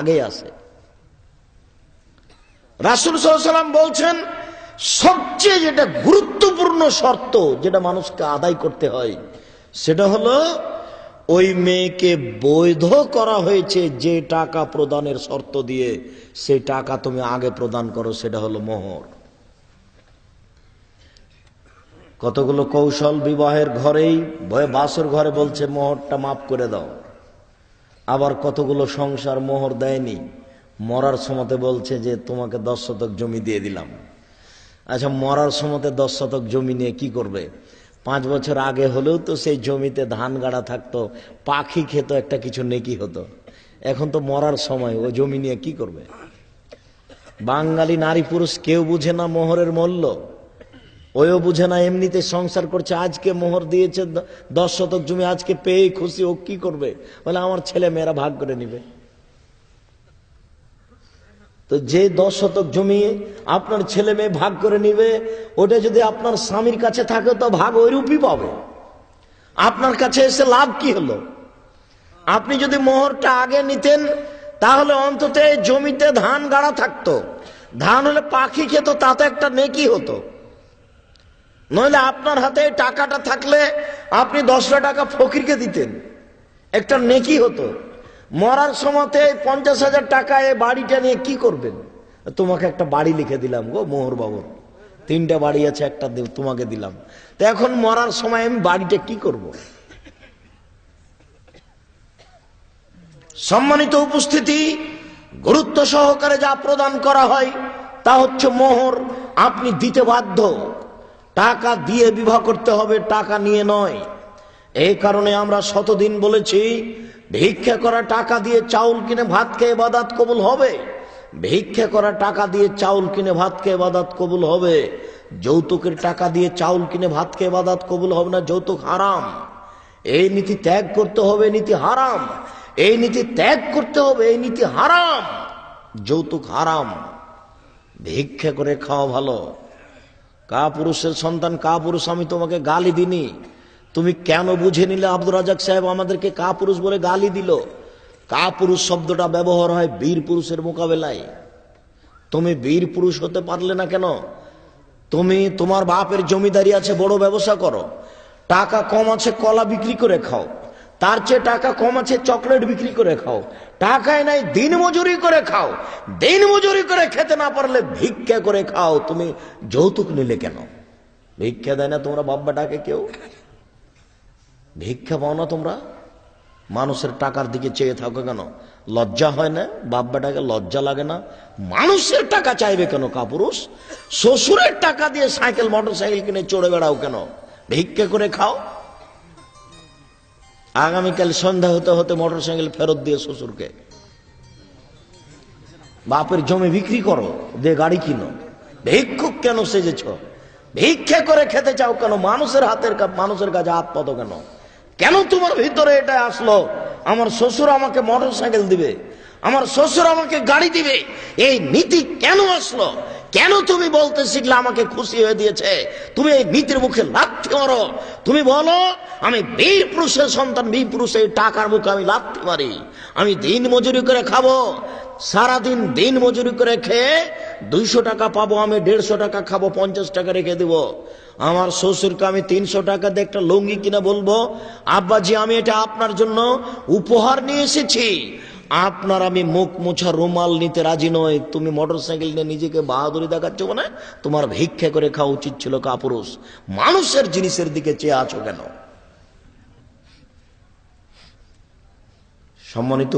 আগে আছে। রাসুল সাল্লাম বলছেন, সবচেয়ে যেটা গুরুত্বপূর্ণ শর্ত যেটা মানুষকে আদায় করতে হয়, সেটা হলো ওই মেয়েকে বৈধ করা হয়েছে যে টাকা প্রদানের শর্ত দিয়ে সেই টাকা তুমি আগে প্রদান করো, সেটা হলো মোহর। কতগুলো কৌশল বিবাহের ঘরেই ভয়ে বাসর ঘরে বলছে, মোহরটা মাফ করে দাও। আবার কতগুলো সংসার মোহর দেয়নি? মরার সময়তে বলছে যে, তোমাকে দশ শতক জমি দিয়ে দিলাম। আচ্ছা মরার সময়তে দশ শতক জমি নিয়ে কি করবে? পাঁচ বছর আগে হলেও তো সেই জমিতে ধান গাড়া থাকতো, পাখি খেত, একটা কিছু নেকি হতো। এখন তো মরার সময়, ও জমি নিয়ে কি করবে? বাঙালি নারী পুরুষ কেউ বুঝে না মোহরের মূল্য। ওইও বুঝে না, এমনিতে সংসার করছে, আজকে মোহর দিয়েছে দশ শতক জমি আজকে পেয়ে খুশি, ও কি করবে? বলে, আমার ছেলে মেয়েরা ভাগ করে নিবে। তো যে দশ শতক জমি আপনার ছেলে মেয়ে ভাগ করে নিবে, ওটা যদি আপনার স্বামীর কাছে থাকে, তো ভাগ ওইরূপই পাবে। আপনার কাছে এসে লাভ কি হলো? আপনি যদি মোহরটা আগে নিতেন, তাহলে অন্তত জমিতে ধান গাড়া থাকতো। ধান হলে পাখি খেত, তাতে একটা নেকি হতো। নইলে আপনার হাতে টাকাটা থাকলে আপনি দশটা টাকা ফকিরকে দিতেন। একটা নেকি হতো। মরার সময়তে পঞ্চাশ হাজার টাকা এই বাড়িটা নিয়ে কি করবেন? তোমাকে একটা বাড়ি লিখে দিলাম গো, মোহর বাবুর। তিনটা বাড়ি আছে, একটা তোমাকে দিলাম। তো এখন মরার সময় আমি বাড়িটা কি করব। সম্মানিত উপস্থিতি, গুরুত্ব সহকারে যা প্রদান করা হয়, তা হচ্ছে মোহর। আপনি দিতে বাধ্য। টাকা দিয়ে বিবাহ করতে হবে, টাকা নিয়ে নয়। এই কারণে আমরা শতদিন বলেছি, ভিক্ষা করা টাকা দিয়ে চাউল কিনে ভাত খেয়ে বাদাত কবুল হবে। ভিক্ষা করা টাকা দিয়ে চাউল কিনে ভাত খেয়ে বাদাত কবুল হবে। যৌতুকের টাকা দিয়ে চাউল কিনে ভাত খেয়ে বাদাত কবুল হবে না, যৌতুক হারাম। এই নীতি ত্যাগ করতে হবে নীতি হারাম। এই নীতি ত্যাগ করতে হবে, এই নীতি হারাম। যৌতুক হারাম। ভিক্ষা করে খাওয়া ভালো। কা পুরুষের সন্তান, কা পুরুষ, আমি তোমাকে গালি দিনি তুমি কেন বুঝে নিলে আব্দুর রাজাক সাহেব আমাদেরকে কা পুরুষ বলে গালি দিল? কা পুরুষ শব্দটা ব্যবহার হয় বীর পুরুষের মোকাবেলায়। তুমি বীর পুরুষ হতে পারলে না কেন? তুমি তোমার বাপের জমিদারি আছে, বড় ব্যবসা করো। টাকা কম আছে, কলা বিক্রি করে খাও। তার চেয়ে টাকা কম আছে, চকলেট বিক্রি করে খাও। টাকায় নাই, দিন মজুরি করে খাও। দিন মজুরি করে খেতে না পারলে ভিক্ষা করে খাও। তুমি যৌতুক নিলে কেন? ভিক্ষা দেয় না তোমরা বাব্বা ডাকে কেউ? ভিক্ষা পাও না তোমরা? মানুষের টাকার দিকে চেয়ে থাকো কেন? লজ্জা হয় না? বাব্বাটাকে লজ্জা লাগে না? মানুষের টাকা চাইবে কেন, কাপুরুষ? শ্বশুরের টাকা দিয়ে সাইকেল মোটর সাইকেল কিনে চড়ে বেড়াও কেন? ভিক্ষা করে খাও? আগামীকাল সন্ধ্যা হতে হতে মোটর সাইকেল ফেরত দিয়ে শ্বশুরকে। বাপের জমি বিক্রি করো, দিয়ে গাড়ি কিনো। ভিক্ষুক কেন সেজেছ? ভিক্ষা করে খেতে চাও কেন? মানুষের হাতের মানুষের কাছে হাত পাতো কেন? কেন তোমার ভিতরে এটা আসলো? আমার শ্বশুর আমাকে মোটর সাইকেল দিবে। আমার শ্বশুর আমাকে গাড়ি দিবে। এই নীতি কেন আসলো? কেন তুমি বলতে শিখলে আমাকে খুশি হয়ে দিয়েছে? তুমি এই নীতির মুখে লাথি মারো। তুমি বলো, আমি বীর পুরুষের সন্তান, বীর পুরুষের টাকার মুখে আমি লাথি মারি। আমি দিন মজুরি করে খাব। সারাদিন দিন মজুরি করে খেয়ে দুইশো টাকা পাবো, আমি দেড়শো টাকা খাব, পঞ্চাশ টাকা রেখে দেব। আমার শ্বশুরকে আমি তিনশো টাকা দিয়ে একটা লুঙ্গি কিনে বলব, আব্বাজি, আমি এটা আপনার জন্য উপহার নিয়ে এসেছি। আপনার আমি মুখ মোছা রুমাল নিতে রাজি নয় তুমি মোটর সাইকেল নিয়ে নিজেকে বাহাদুরি দেখাচ্ছ মানে? তোমার ভিক্ষা করে খাওয়া উচিত ছিল কাপুরুষ। মানুষের জিনিসের দিকে চেয়ে আছো কেন? সম্মানিত